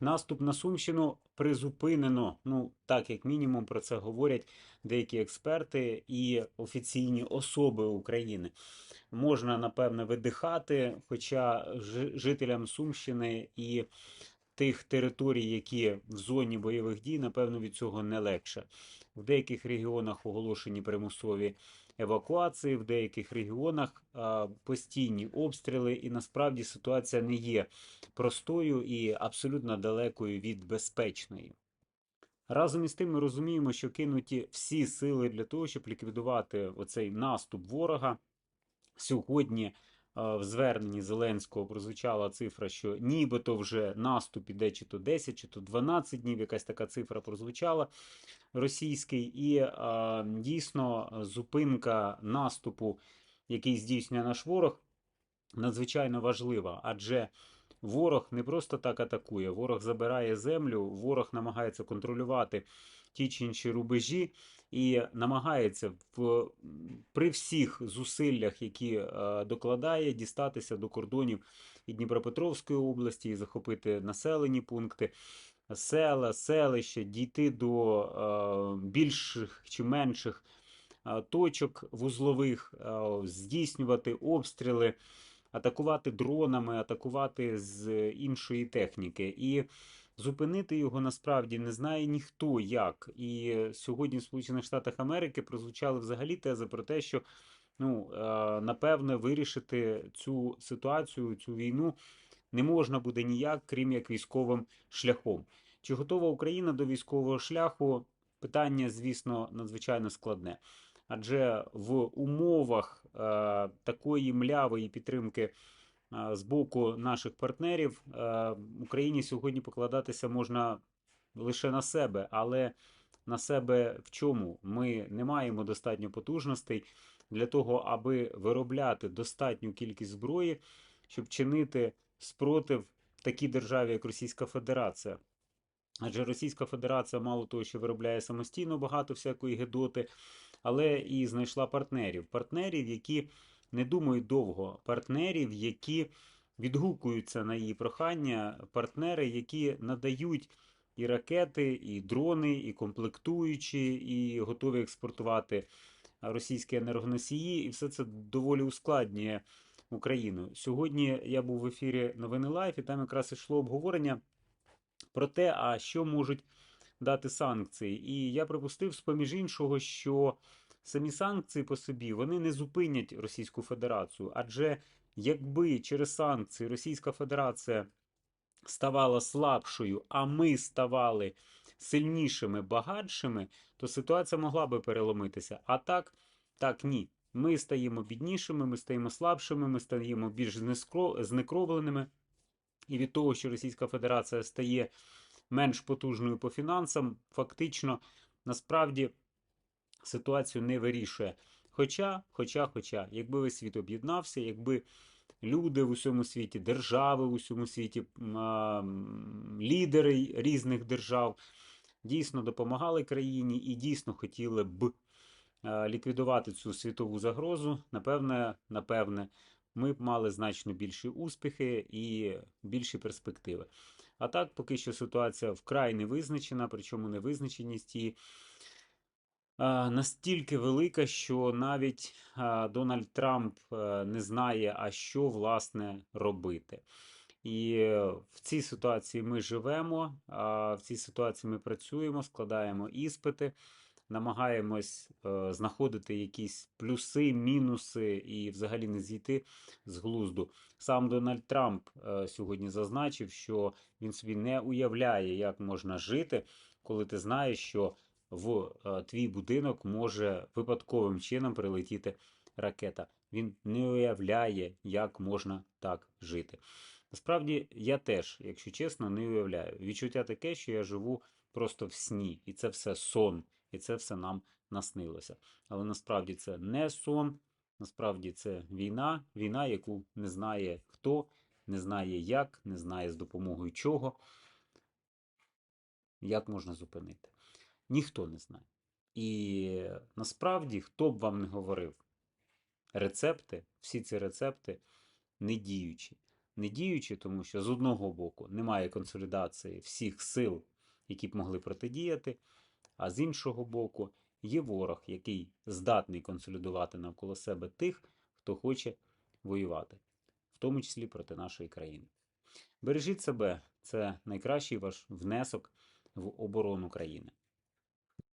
Наступ на Сумщину призупинено. Ну, так як мінімум про це говорять деякі експерти і офіційні особи України. Можна, напевне, видихати, хоча жителям Сумщини і тих територій, які в зоні бойових дій, напевно, від цього не легше. В деяких регіонах оголошені примусові евакуації, в деяких регіонах постійні обстріли, і насправді ситуація не є простою і абсолютно далекою від безпечної. Разом із тим ми розуміємо, що кинуті всі сили для того, щоб ліквідувати оцей наступ ворога. Сьогодні в зверненні Зеленського прозвучала цифра, що нібито вже наступ іде чи то 10, чи то 12 днів, якась така цифра прозвучала російський, і дійсно зупинка наступу, який здійснює наш ворог, надзвичайно важлива, адже ворог не просто так атакує, ворог забирає землю, ворог намагається контролювати ті чи інші рубежі і намагається в, при всіх зусиллях, які е, докладає, дістатися до кордонів і Дніпропетровської області, і захопити населені пункти. Села, селища, дійти до е, більших чи менших е, точок вузлових, е, здійснювати обстріли, атакувати дронами, атакувати з іншої техніки. І зупинити його насправді не знає ніхто як. І сьогодні в Сполучених Штатах Америки прозвучали взагалі тези про те, що ну, е, напевне вирішити цю ситуацію, цю війну не можна буде ніяк, крім як військовим шляхом. Чи готова Україна до військового шляху? Питання, звісно, надзвичайно складне. Адже в умовах е, такої млявої підтримки е, з боку наших партнерів е, Україні сьогодні покладатися можна лише на себе, але на себе в чому? Ми не маємо достатньо потужностей для того, аби виробляти достатню кількість зброї, щоб чинити спротив такій державі, як Російська Федерація. Адже Російська Федерація мало того, що виробляє самостійно багато всякої гедоти, але і знайшла партнерів. Партнерів, які не думають довго, партнерів, які відгукуються на її прохання, партнери, які надають і ракети, і дрони, і комплектуючі, і готові експортувати російські енергоносії, і все це доволі ускладнює Україну. Сьогодні я був в ефірі Новини Лайф, і там якраз йшло обговорення про те, а що можуть дати санкції. І я припустив, з-поміж іншого, що самі санкції по собі вони не зупинять Російську Федерацію. Адже якби через санкції Російська Федерація ставала слабшою, а ми ставали сильнішими, багатшими, то ситуація могла би переломитися. А так, так ні. Ми стаємо біднішими, ми стаємо слабшими, ми стаємо більш знекровленими. І від того, що Російська Федерація стає менш потужною по фінансам, фактично насправді ситуацію не вирішує. Хоча, хоча, хоча, якби весь світ об'єднався, якби люди в усьому світі, держави в усьому світі, лідери різних держав дійсно допомагали країні і дійсно хотіли б ліквідувати цю світову загрозу, напевне, напевне, ми б мали значно більші успіхи і більші перспективи. А так, поки що ситуація вкрай не визначена, причому невизначеність її настільки велика, що навіть Дональд Трамп е, не знає, а що власне робити. І е, в цій ситуації ми живемо, в цій ситуації ми працюємо, складаємо іспити, намагаємось е, знаходити якісь плюси, мінуси і взагалі не зійти з глузду. Сам Дональд Трамп е, сьогодні зазначив, що він собі не уявляє, як можна жити, коли ти знаєш, що в е, твій будинок може випадковим чином прилетіти ракета. Він не уявляє, як можна так жити. Насправді, я теж, якщо чесно, не уявляю. Відчуття таке, що я живу просто в сні, і це все сон, і це все нам наснилося. Але насправді це не сон, насправді це війна, війна, яку не знає хто, не знає як, не знає з допомогою чого, як можна зупинити. Ніхто не знає. І насправді, хто б вам не говорив, рецепти, всі ці рецепти не діючі. не діючі, тому що з одного боку немає консолідації всіх сил, які б могли протидіяти, а з іншого боку є ворог, який здатний консолідувати навколо себе тих, хто хоче воювати, в тому числі проти нашої країни. Бережіть себе, це найкращий ваш внесок в оборону країни.